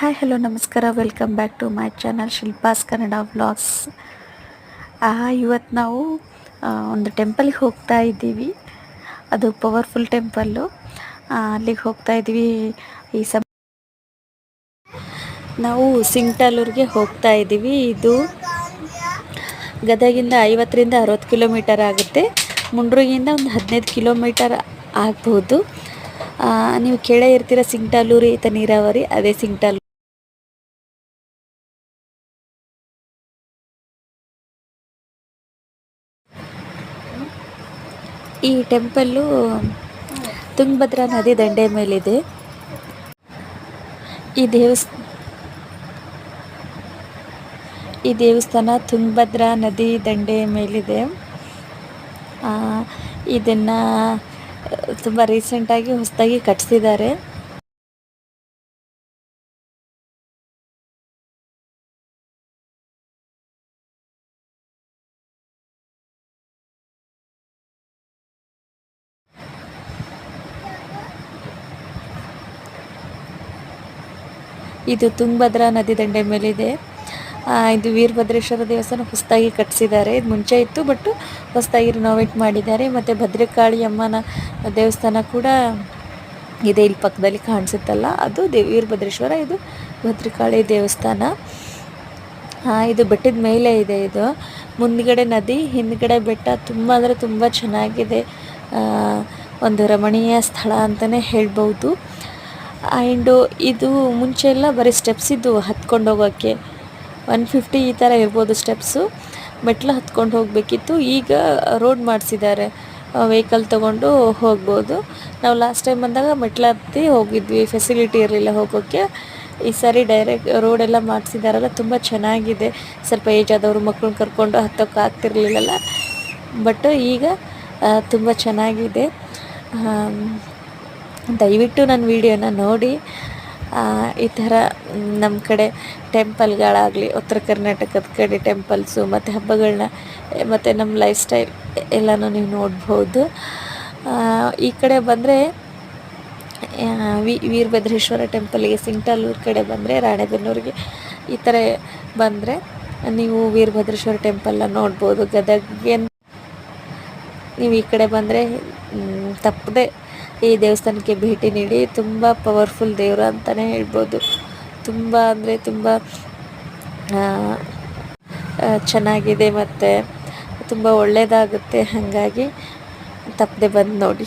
Hi, hello, ನಮಸ್ಕಾರ. Welcome back to my channel Shilpa's Kannada vlogs ಇವತ್ತು ನಾವು ಒಂದು ಟೆಂಪಲ್ಗೆ ಹೋಗ್ತಾ ಇದ್ದೀವಿ. ಅದು ಪವರ್ಫುಲ್ ಟೆಂಪಲ್ಲು ಅಲ್ಲಿಗೆ ಹೋಗ್ತಾ ಇದ್ದೀವಿ. ಈ ಸಮ ನಾವು ಸಿಂಗ್ಟಾಲೂರಿಗೆ ಹೋಗ್ತಾ ಇದ್ದೀವಿ. ಇದು ಗದಗಿಂದ ಐವತ್ತರಿಂದ ಅರವತ್ತು ಕಿಲೋಮೀಟರ್ ಆಗುತ್ತೆ. ಮುಂಡ್ರಿಗಿಂದ ಒಂದು ಹದಿನೈದು ಕಿಲೋಮೀಟರ್ ಆಗ್ಬೋದು. ನೀವು ಕೇಳೇ ಇರ್ತೀರ ಸಿಂಗ್ಟಾಲೂರು ಈತ ನೀರಾವರಿ, ಅದೇ ಸಿಂಗ್ಟಾಲೂರು. ಈ ಟೆಂಪಲ್ಲು ತುಂಗಭದ್ರಾ ನದಿ ದಂಡೆ ಮೇಲಿದೆ. ಈ ದೇವಸ್, ಈ ದೇವಸ್ಥಾನ ತುಂಗಭದ್ರಾ ನದಿ ದಂಡೆ ಮೇಲಿದೆ. ಇದನ್ನು ತುಂಬ ರೀಸೆಂಟಾಗಿ ಹೊಸದಾಗಿ ಕಟ್ಟಿಸಿದ್ದಾರೆ ಇದು ತುಂಗಭದ್ರಾ ನದಿ ದಂಡೆ ಮೇಲಿದೆ. ಇದು ವೀರಭದ್ರೇಶ್ವರ ದೇವಸ್ಥಾನ ಹೊಸದಾಗಿ ಕಟ್ಟಿಸಿದ್ದಾರೆ ಇದು ಮುಂಚೆ ಇತ್ತು, ಬಟ್ ಹೊಸದಾಗಿ ರಿನೋವೇಟ್ ಮಾಡಿದ್ದಾರೆ. ಮತ್ತು ಭದ್ರಕಾಳಿ ಅಮ್ಮನ ದೇವಸ್ಥಾನ ಕೂಡ ಇದೆ. ಇಲ್ಲಿ ಪಕ್ಕದಲ್ಲಿ ಕಾಣಿಸುತ್ತಲ್ಲ, ಅದು ದೇ, ವೀರಭದ್ರೇಶ್ವರ, ಇದು ಭದ್ರಕಾಳಿ ದೇವಸ್ಥಾನ. ಇದು ಬೆಟ್ಟದ ಮೇಲೆ ಇದೆ ಇದು. ಮುಂದ್ಗಡೆ ನದಿ, ಹಿಂದ್ಗಡೆ ಬೆಟ್ಟ, ತುಂಬ ಅಂದರೆ ತುಂಬ ಚೆನ್ನಾಗಿದೆ. ಒಂದು ರಮಣೀಯ ಸ್ಥಳ ಅಂತಲೇ ಹೇಳ್ಬೋದು ಆ್ಯಂಡು ಇದು ಮುಂಚೆ ಎಲ್ಲ ಬರೀ ಸ್ಟೆಪ್ಸ್ ಇದ್ದು ಹತ್ಕೊಂಡು ಹೋಗೋಕ್ಕೆ. ಒನ್ ಫಿಫ್ಟಿ ಈ ಥರ ಇರ್ಬೋದು ಸ್ಟೆಪ್ಸು ಮೆಟ್ಲು ಹತ್ಕೊಂಡು ಹೋಗಬೇಕಿತ್ತು. ಈಗ ರೋಡ್ ಮಾಡಿಸಿದ್ದಾರೆ. ವೆಹಿಕಲ್ ತೊಗೊಂಡು ಹೋಗ್ಬೋದು. ನಾವು ಲಾಸ್ಟ್ ಟೈಮ್ ಬಂದಾಗ ಮೆಟ್ಲು ಹತ್ತಿ ಹೋಗಿದ್ವಿ. ಫೆಸಿಲಿಟಿ ಇರಲಿಲ್ಲ ಹೋಗೋಕ್ಕೆ. ಈ ಸಾರಿ ಡೈರೆಕ್ಟ್ ರೋಡೆಲ್ಲ ಮಾಡಿಸಿದಾರಲ್ಲ, ತುಂಬ ಚೆನ್ನಾಗಿದೆ. ಸ್ವಲ್ಪ ಏಜ್ ಆದವರು ಮಕ್ಕಳನ್ನ ಕರ್ಕೊಂಡು ಹತ್ತೋಕೆ ಆಗ್ತಿರ್ಲಿಲ್ಲಲ್ಲ. ಬಟ್ ಈಗ ತುಂಬ ಚೆನ್ನಾಗಿದೆ. ದಯವಿಟ್ಟು ನನ್ನ ವಿಡಿಯೋನ ನೋಡಿ. ಈ ಥರ ನಮ್ಮ ಕಡೆ ಟೆಂಪಲ್ಗಳಾಗಲಿ, ಉತ್ತರ ಕರ್ನಾಟಕದ ಕಡೆ ಟೆಂಪಲ್ಸು, ಮತ್ತು ಹಬ್ಬಗಳನ್ನ, ಮತ್ತು ನಮ್ಮ ಲೈಫ್ ಸ್ಟೈಲ್ ಎಲ್ಲನೂ ನೀವು ನೋಡ್ಬೋದು. ಈ ಕಡೆ ಬಂದರೆ ವಿ, ವೀರಭದ್ರೇಶ್ವರ ಟೆಂಪಲ್ಗೆ ಸಿಂಗ್ಟಾಲೂರು ಕಡೆ ಬಂದರೆ, ರಾಣೆಬೆನ್ನೂರಿಗೆ, ಈ ಥರ ಬಂದರೆ, ನೀವು ವೀರಭದ್ರೇಶ್ವರ ಟೆಂಪಲ್ನ ನೋಡ್ಬೋದು. ಗದಗ್ಗೆ ನೀವು ಈ ಕಡೆ ಬಂದರೆ ತಪ್ಪದೆ ಈ ದೇವಸ್ಥಾನಕ್ಕೆ ಭೇಟಿ ನೀಡಿ ತುಂಬ ಪವರ್ಫುಲ್ ದೇವರು ಅಂತಲೇ ಹೇಳ್ಬೋದು. ತುಂಬ ಅಂದರೆ ತುಂಬ ಚೆನ್ನಾಗಿದೆ ಮತ್ತು ತುಂಬ ಒಳ್ಳೆಯದಾಗುತ್ತೆ ಹಾಗಾಗಿ ತಪ್ಪದೆ ಬಂದು ನೋಡಿ.